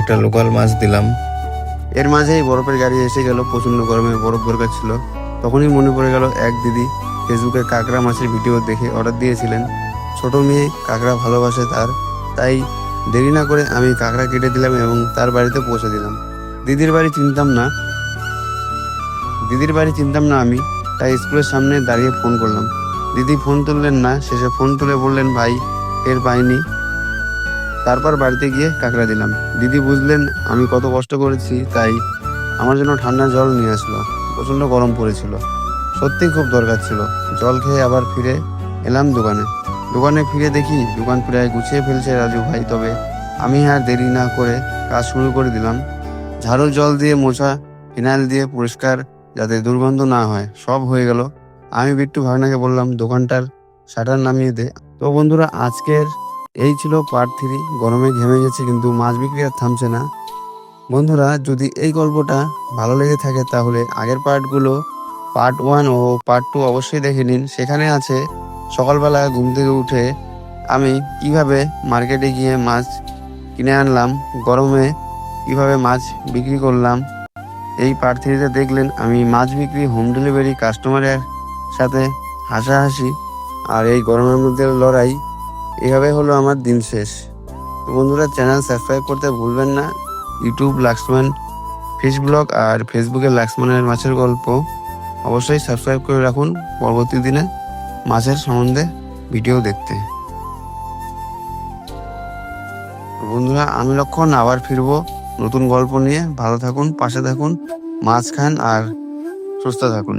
একটা লোকাল মাছ দিলাম। এর মাঝেই বরফের গাড়ি এসে গেল প্রচণ্ড গরমে বরফ দরকার ছিল। তখনই মনে পড়ে গেল, এক দিদি ফেসবুকে কাঁকড়া মাছের ভিডিও দেখে অর্ডার দিয়েছিলেন। ছোট মেয়ে কাঁকড়া ভালোবাসে তার, তাই দেরি না করে আমি কাঁকড়া কেটে দিলাম এবং তার বাড়িতে পৌঁছে দিলাম। দিদির বাড়ি চিনতাম না। দিদির বাড়ি চিনতাম না আমি, তাই স্কুলের সামনে দাঁড়িয়ে ফোন করলাম। দিদি ফোন তুললেন না, শেষে ফোন তুলে বললেন, ভাই এর পাইনি। তারপর বাড়িতে গিয়ে কাঁকড়া দিলাম। দিদি বুঝলেন আমি কত কষ্ট করেছি, তাই আমার জন্য ঠান্ডা জল নিয়ে আসলো। প্রচণ্ড গরম পড়েছিল। সত্যি খুব দরকার ছিল। জল খেয়ে আবার ফিরে এলাম দোকানে। দোকানে ফিরে দেখি দোকান প্রায় গুছিয়ে ফেলছে রাজু ভাই, তবে আমি আর দেরি না করে কাজ শুরু করে দিলাম। ঝাড়ু জল দিয়ে মোছা ফিনাইল দিয়ে পরিষ্কার যাতে দুর্গন্ধ না হয়, সব হয়ে গেল। আমি বিট্টু ভাগনাকে বললাম, দোকানটার শাটার নামিয়ে দে। তো বন্ধুরা, আজকের এই ছিল পার্ট থ্রি গরমে ঘেমে গেছে কিন্তু মাছ বিক্রি আর থামছে না। বন্ধুরা, যদি এই গল্পটা ভালো লেগে থাকে তাহলে আগের পার্টগুলো পার্ট ওয়ান ও পার্ট টু অবশ্যই দেখে নিন। সেখানে আছে, সকালবেলা ঘুম থেকে উঠে আমি কীভাবে মার্কেটে গিয়ে মাছ কিনে আনলাম, গরমে কীভাবে মাছ বিক্রি করলাম, এই পার্ট থ্রিতে দেখলেন আমি মাছ বিক্রি হোম ডেলিভারি কাস্টমারের সাথে হাসাহাসি। আর এই গরমের মধ্যে লড়াই এভাবে হলো আমার দিন শেষ। বন্ধুরা চ্যানেল সাবস্ক্রাইব করতে ভুলবেন না। ইউটিউব লাক্সম্যান ফিশ ব্লগ আর ফেসবুকে লাক্সম্যানের মাছের গল্প অবশ্যই সাবস্ক্রাইব করে রাখুন পরবর্তী দিনে মাছের সম্বন্ধে ভিডিও দেখতে। বন্ধুরা, আমি লক্ষণ আবার ফিরবো নতুন গল্প নিয়ে। ভালো থাকুন, পাশে থাকুন, মাছ খান আর সুস্থ থাকুন।